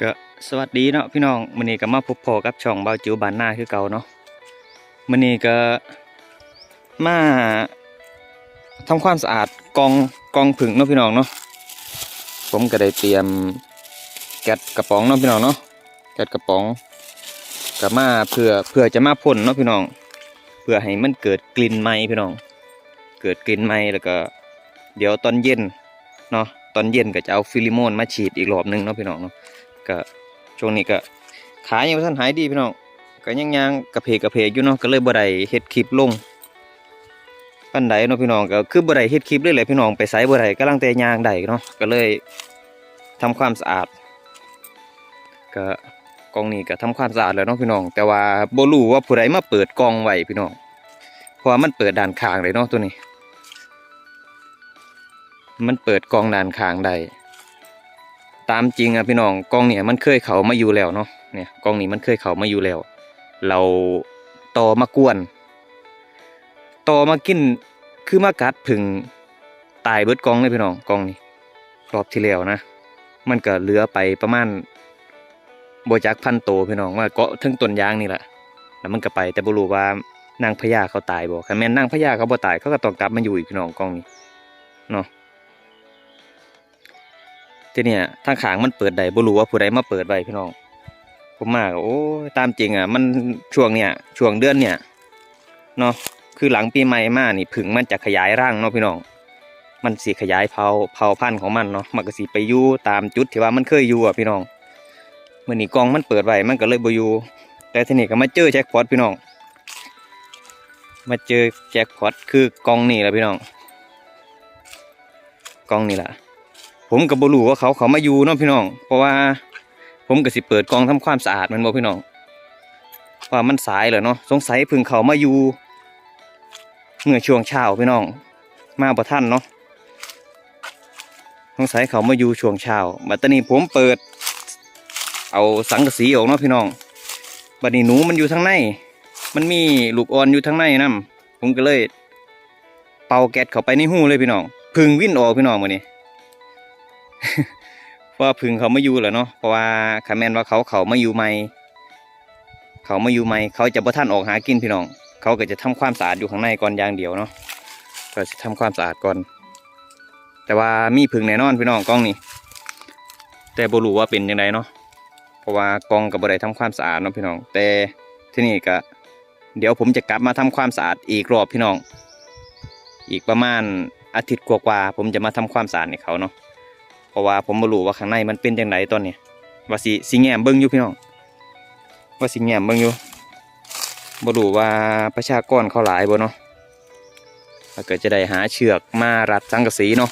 ก็สวัสดีเนาะพี่น้องมื้อนี้ก็มาพบพอกับช่องเบาจิ๋วบ้านหน้าคือเก่าเนาะมื้อนี้ก็มาทำความสะอาดกองกองผึ่งเนาะพี่น้องเนาะผมก็ได้เตรียมแก๊สกระป๋องเนาะพี่น้องเนาะแก๊สกระป๋องก็มาเพื่อเพื่อจะมาพ่นเนาะพี่น้อง เพื่อให้มันเกิดกลิ่นไหม้พี่น้อง เกิดกลิ่นไหม้แล้วก็ เดี๋ยวตอนเย็นเนาะตอนเย็นก็จะเอาฟิลิโมนมาฉีดอีกรอบหนึงเนาะพี่น้องเนาะ ก็ช่วงนี้ก็ขายยังบ่ทันหายดีพี่น้องก็ยังยังกระเพกกระเพกอยู่เนาะก็เลยบ่ได้เฮ็ดคลิปลงปานใดเนาะพี่น้องก็คือบ่ได้เฮ็ดคลิปเลยแหละพี่น้องไปไสบ่ได้กำลังแต่ยางได้เนาะก็เลยทำความสะอาด ก็กองนี้ก็ทำความสะอาดแล้วเนาะพี่น้อง แต่ว่าบ่รู้ว่าผู้ใดมาเปิดกองไว้พี่น้องเพราะมันเปิดด้านข้างเลยเนาะตัวนี้ มันเปิดกองด้านข้างได้ ตามจริงอะพี่น้องกล้องเนี่ยมันเคยเขามาอยู่แล้วเนาะเนี่ยกล้องนี้มันเคยเขามาอยู่แล้ว เราต่อมากวนต่อมากินคือมากัดผึ่งตายเบิดกล้องเลยพี่น้องกล้องนี้รอบที่แล้วนะ มันก็เหลือไปประมาณโบจักพันโตพี่น้องว่าเกาะทั้งต้นยางนี่แหละแล้วมันก็ไปแต่บรูว่านางพญาเขาตายบ่คันแม่นนางพญาเขาบ่ตายเขาก็ต้องกลับมาอยู่อีกพี่น้องกล้องนี้เนาะ ทีเนี่ยทางขางมันเปิดได้บ่รู้ว่าผู้ใดมาเปิดไว้พี่น้อง ผมมาก็โอ้ตามจริงอะ มันช่วงเนี่ยช่วงเดือนเนี่ยเนาะคือหลังปีใหม่มานี่ผึ่งมันจะขยายร่างเนาะพี่น้อง มันสิขยายเผาเผาพันธุ์ของมันเนาะมันก็สิไปอยู่ตามจุดที่ว่ามันเคยอยู่อะพี่น้องเมื่อนี้กองมันเปิดไว้มันก็เลยบ่อยู่แต่ทีนี้ก็มาเจอแจ็คพอตพี่น้อง มาเจอแจ็คพอตคือกองนี่แหละพี่น้อง กองนี่แหละ ผมกับบรูว่าเขาเขามาอยู่เนาะพี่น้อง เพราะว่าผมก็สิเปิดกองทำความสะอาดมันบ่พี่น้องว่ามันสายเลยเนาะสงสัยพึ่งเขามาอยู่เมื่อช่วงเช้าพี่น้อง มาบ่ทันเนาะสงสัยเขามาอยู่ช่วงเช้าบัดตอนนี้ผมเปิด เอาสังกะสีออกเนาะพี่น้องบัดนี้หนูมันอยู่ทางใน มันมีลูกอ่อนอยู่ทางในนํผมก็เลย เป่าแก๊สเข้าไปในหูเลยพี่น้องพึ่งวิ่นออกพี่น้องมื้อนี้ ว่าพึ่งเขาไมาอยู่แหล้วเนาะเพราะว่าคาแมนว่าเขาเขาไมาอยู่ใหม่เขาไมาอยู่ใหม่เขาจะบ่ท่านออกหากินพี่น้อง เขาก็จะทำความสะอาดอยู่ข้างในก่อนอย่างเดียวเนาะก็จะทำความสะอาดก่อน แต่ว่ามีพึ่งแน่นอนพี่น้องกล้องนี้แต่บ่รู้ว่าเป็นยังไงเนาะเพราะว่ากองกับบ่ได้ทำความสะอาดเนาะพี่น้อง แต่ที่นี่ก็เดี๋ยวผมจะกลับมาทำความสะอาดอีกรอบพี่น้อง อีกประมาณอาทิตย์กว่าๆผมจะมาทำความสะอาดให้เขาเนาะ ราะว่าผมบ่รู้ว่าข้างในมันเป็นจังไดตอนนี้ว่าสิสิแง้มเบิ่งอยู่พี่น้องว่าสิแง้มเบิ่งอยู่บ่รู้ว่าประชากรเขาหลายบ่เนาะถ้าเกิดจะได้หาเชือกมารัดสังกะสีเนาะ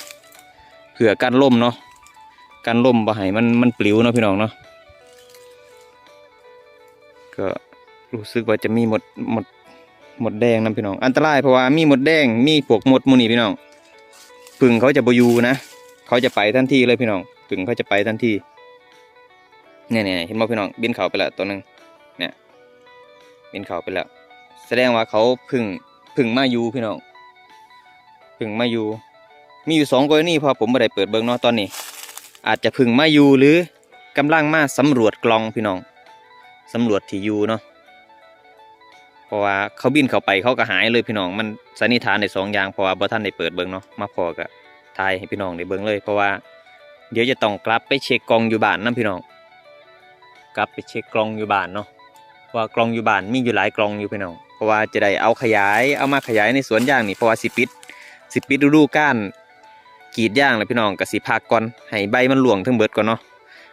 เผื่อกันล่มเนาะกันล่มบ่ให้มันมันปลิวเนาะพี่น้องเนาะก็รู้สึกว่าจะมีหมดหมดหมดแดงนํพี่น้อง อันตรายเพราะว่ามีหมดแดงมีพวกหมดมูนี่พี่น้องผึ่งเขาจะบอยู่นะ เขาจะไปทันทีเลยพี่น้องถึงเขาจะไปทันทีเนี่ยเนี่ยเห็นบ่พี่น้องบินเขาไปแล้วตัวหนึ่งเนี่ยบินเขาไปแล้วแสดงว่าเขาพึ่งพึ่งมาอยู่พี่น้องพึ่งมาอยู่ มีอยู่สองกรณีพอผมไม่ได้เปิดเบิ้งเนาะตอนนี้ อาจจะพึ่งมาอยู่หรือกำลังมาสำรวจกล่องพี่น้องสำรวจที่อยู่เนาะเพราะว่าเขาบินเขาไปเขาก็หายเลยพี่น้องมันสันนิษฐานในสองอย่างเพราะว่าบ่ท่านได้เปิดเบิ้งเนาะมาพอกับ ทายให้พี่น้องได้เบิ่งเลย เพราะว่าเดี๋ยวจะต้องกลับไปเช็คกล่องอยู่บ้านนะพี่น้อง กลับไปเช็คกล่องอยู่บ้านเนาะว่ากล่องอยู่บ้านมีอยู่หลายกล่องอยู่พี่น้อง เพราะว่าจะได้เอาขยายเอามาขยายในสวนยางนี่เพราะว่าสิปิดสิปิดฤดูกาลกรีดยางเลยพี่น้องก็สิพักก่อนให้ใบมันหลวงทั้งเบิดก่อนเนาะ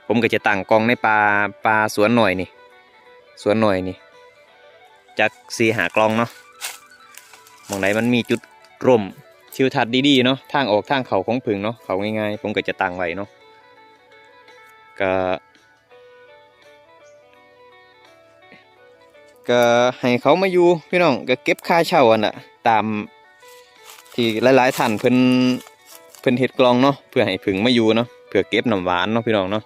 ผมก็จะตั้งกองในปลาปลาสวนหน่อยนี่สวนหน่อยนี่จากสีหากลองเนาะมองไหนมันมีจุดร่ม ทิวทัศน์ดีๆเนาะทางออกทางเขาของผึ่งเนาะเขาง่ายๆ ผมก็จะตั้งไว้เนาะก็ก็ให้เขามาอยู่พี่น้องก็เก็บค่าเช่าอันน่ะตามที่หลายๆท่านเพิ่นเพิ่นเฮ็ดกลองเนาะเพื่อให้ผึ่งมาอยู่เนาะเพื่อเก็บน้ำหวานเนาะพี่น้องเนาะ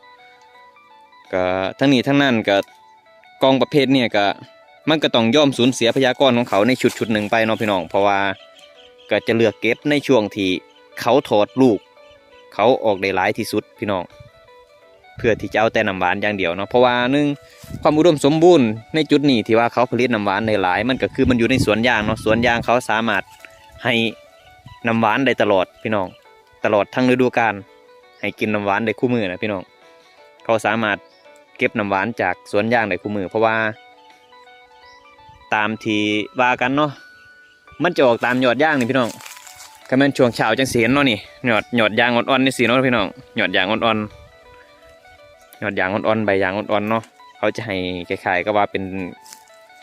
ก็ทั้งนี้ทั้งนั้นก็กองประเภทเนี่ยก็มันก็ต้องย่อมสูญเสียพยากรของเขาในชุดชุดหนึ่งไปเนาะพี่น้องเพราะว่า ก็จะเลือกเก็บในช่วงที่เขาถอดลูก เขาออกได้หลายที่สุดพี่น้อง เพื่อที่จะเอาแต่น้ำหวานอย่างเดียวเนาะเพราะว่านึ่งความอุดมสมบูรณ์ในจุดนี้ที่ว่าเขาผลิตน้ำหวานในหลาย มันก็คือมันอยู่ในสวนยางเนาะสวนยางเขาสามารถให้น้ำหวานได้ตลอดพี่น้อง ตลอดทั้งฤดูกาลให้กินน้ำหวานได้คู่มือนะพี่น้อง เขาสามารถเก็บน้ำหวานจากสวนยางได้คู่มือ เพราะว่า ตามที่ว่ากันเนาะ มันจะออกตามยอดยางนี่พี่น้องก็แม่นช่วงเช้าจังสีเห็นเนาะนี่ยอดยอดยางอ่อนๆนี่สีเนาะพี่น้องยอดยางอ่อนๆยอดยางอ่อนๆใบยางอ่อนๆเนาะเขาจะให้คล้ายๆก็ว่าเป็น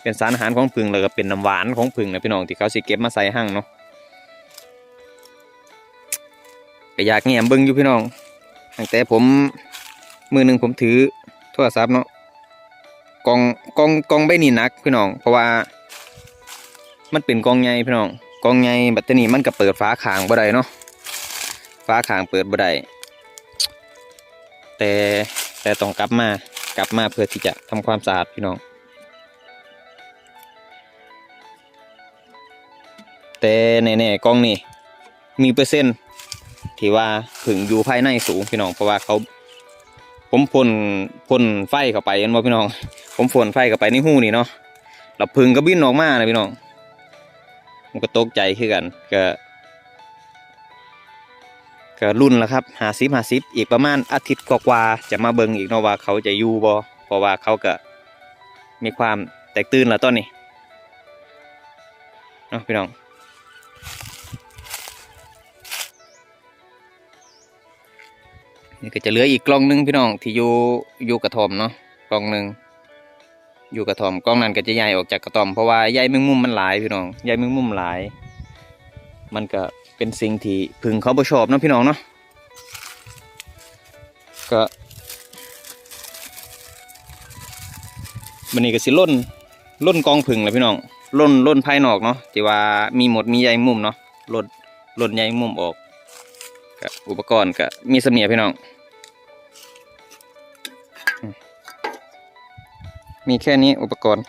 เป็นสารอาหารของผึ่งแล้วก็เป็นน้ำหวานของผึ่งนะพี่น้องที่เขาสิเก็บมาใส่หั่งเนาะก็อยากแง้มเบิ่งอยู่พี่น้องตั้งแต่ผมมือหนึ่งผมถือโทรศัพท์เนาะกองกองกองใบนี่นักพี่น้องเพราะว่า มันเป็นกองใหญ่พี่น้องกองใหญ่บัดนี้มันก็เปิดฝาขางบ่ได้เนาะฝาขางเปิดบ่ได้แต่แต่ต้องกลับมากลับมาเพื่อที่จะทำความสะอาดพี่น้อง แต่แน่ๆกล้องนี่มีเปอร์เซ็นต์ที่ว่าผึ่งอยู่ภายในสูงพี่น้องเพราะว่าเขาผมพ่นพ่นไฟเข้าไปเห็นบ่พี่น้อง ผมพ่นไฟเข้าไปในหูนี่เนาะแล้วผึ่งก็บินออกมานะพี่น้อง ผมก็ตกใจคือกันก็ก็รุ่นแล้วครับหาซิบหาซิบอีกประมาณอาทิตย์กว่าๆจะมาเบิงอีกเนาะว่าเขาจะอยู่บ่เพราะว่าเขาก็มีความแตกตื่นแล้วตอนนี้เนาะพี่น้องนี่ก็จะเหลืออีกกล่องหนึงพี่น้องที่อยู่อยู่กระทอมเนาะกล่องหนึ่ง อยู่กระท่อมกล่องนั้นก็จะใหญ่ออกจากกระท่อมเพราะว่าใยแมงมุมมันหลายพี่น้องใยแมงมุมหลาย มันก็เป็นสิ่งที่พึงเขาบ่ชอบนะพี่น้องเนาะก็มันนี้ก็สิล่นล่นกองผึ่งแหละพี่น้องล่นล่นภายนอกเนาะที่ว่ามีหมดมีใยมุมเนาะล่นล่นใยมุมออกอุปกรณ์ก็มีเสมียพี่น้อง มีแค่นี้อุปกรณ์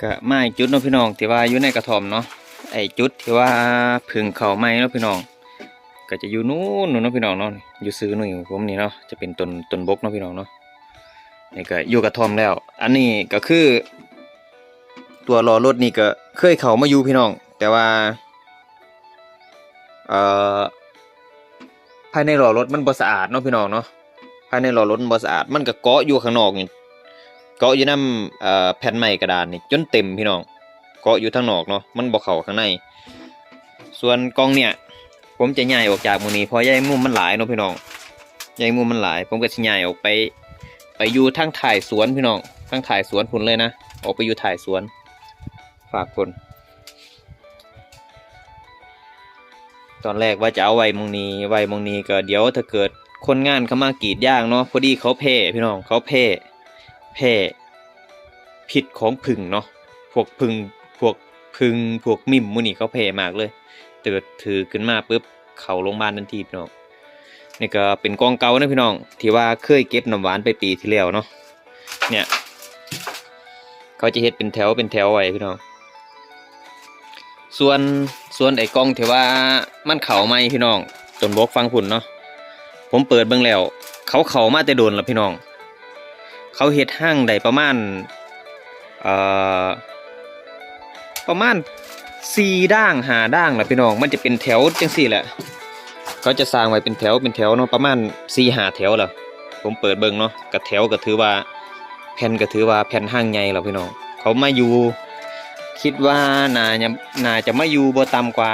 ก็มาอีกจุดเนาะพี่น้องที่ว่าอยู่ในกระท่อมเนาะไอจุดที่ว่าผึ่งเขาไม้เนาะพี่น้อง ก็จะอยู่นู้นนู่นเนาะพี่น้องเนาะอยู่ซื้อหน่อยผมนี่เนาะจะเป็นต้นต้นบกเนาะพี่น้องเนาะนี่ก็อยู่กระท่อมแล้ว อันนี้ก็คือ ตัวล้อรถนี่ก็เคยเข้ามาอยู่พี่น้อง แต่ว่าเอ่อภายในล้อรถมันบ่สะอาดเนาะพี่น้องเนาะภายในล้อรถมันบ่สะอาด มันก็เกาะอยู่ข้างนอกนี่เกาะอยู่นำเอ่อแผ่นไม้กระดานนี่จนเต็มพี่น้อง เกาะอยู่ทางนอกเนาะมันบ่เข้าข้างใน ส่วนกล้องเนี่ย ผมจะย้ายออกจากหมูนี้เพราะใยมุมมันหลายเนาะพี่น้องใยมุมมันหลาย ผมก็สิย้ายออกไป ไปอยู่ทางถ่ายสวนพี่น้องทางถ่ายสวนพุ่นเลยนะออกไปอยู่ถ่ายสวน ฝากคน ตอนแรกว่าจะเอาไว้มงนี้ไว้มงนี้ก็เดี๋ยวถ้าเกิดคนงานเขามากรีดยางเนาะพอดีเขาแพ้พี่น้องเขาแพ้แพ้พิษของผึ่งเนาะพวกผึ่งพวกผึ่งพวกมิมมูนี่เขาแพ้มากเลยเติดถือขึ้นมาปุ๊บเข้าโรงพยาบาลทันทีพี่น้องนี่ก็เป็นกองเก่านะพี่น้องที่ว่าเคยเก็บน้ำหวานไปปีที่แล้วเนาะเนี่ย เขาจะเฮ็ดเป็นแถวเป็นแถวไว้พี่น้อง ส่วนส่วนไอ้กองที่ว่ามันเข่าไหมพี่น้องต้นบกฟังผุนเนาะผมเปิดเบิ่งแล้ว เขาเข่ามาแต่โดนแล้วพี่น้อง เขาเฮ็ดห้างได้ประมาณเอ่อประมาณสี่ด่างหาด่างแหละพี่น้อง มันจะเป็นแถวจังสี่แหละ เขาจะสร้างไว้เป็นแถวเป็นแถวเนาะประมาณสี่หาแถวแหละผมเปิดเบิ่งเนาะกับแถวก็ถือว่าแผ่นก็ถือว่าแผ่นห้างใหญ่แล้วพี่น้อง เขามาอยู่ คิดว่านาจะนาจะมาอยู่บ่ต่ำกว่า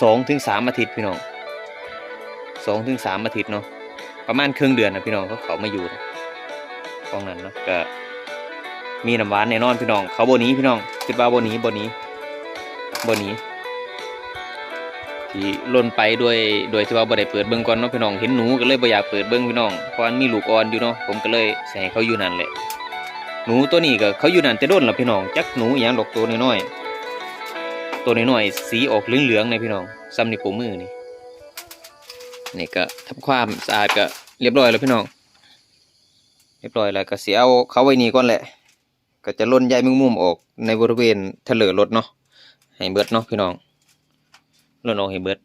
สองถึงสามอาทิตย์พี่น้องสองถึงสามอาทิตย์เนาะประมาณครึ่งเดือนนะพี่น้องเขาเขามาอยู่ตรงนั้นเนาะก็มีน้ำหวานแน่นอนพี่น้อง เขาโบนี้พี่น้องคิดว่าโบนี้โบนี้โบนี้ที่ล่นไปด้วยโดยที่ว่าบ่ได้เปิดเบิ่งก่อนเนาะพี่น้องเห็นหนูก็เลยบ่อยากเปิดเบิ่งพี่น้องเพราะมันมีลูกอ่อนอยู่เนาะผมก็เลยใส่เขาอยู่นั่นแหละ หนูตัวนี้ก็เขาอยู่นั่นแต่โดนล้วพี่น้องจักหนูอย่างดอกตัวน้อยๆตัวน้อยๆสีออกเหลืองๆในพี่น้องซ้ำในปูมือนี่นี่ก็ทำความสะอาดก็เรียบร้อยแล้วพี่น้อง เรียบร้อยแล้วก็เสียเอาเขาไว้นี่ก่อนแหละ ก็จะล่นใยแมงมุมออกในบริเวณทะเลรถเนาะให้เบิดเนาะพี่น้องล่นออกให้เบิด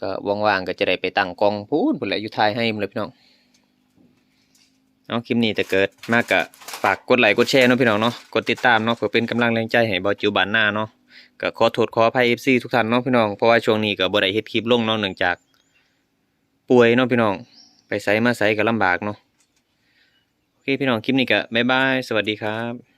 ก็ว่างๆก็จะได้ไปตั้งกองพูนพุ่นแหละอยู่ทายให้มันเลยพี่น้อง เอาคลิปนี้จะเกิดมากกะฝากกดไลค์กดแชร์เนาะพี่น้องเนาะกดติดตามเนาะเพื่อเป็นกำลังแรงใจให้บอจิวบานหน้าเนาะก็ขอโทษขออภัยเอฟซีทุกท่านเนาะพี่น้องเพราะว่าช่วงนี้ก็บ่ได้เฮ็ดคลิปลงเนาะเนื่องจาก ป่วยเนาะพี่น้อง ไปไสมาไสก็ลำบากเนาะโอเคพี่น้องคลิปนี้ก็บ๊ายบายสวัสดีครับ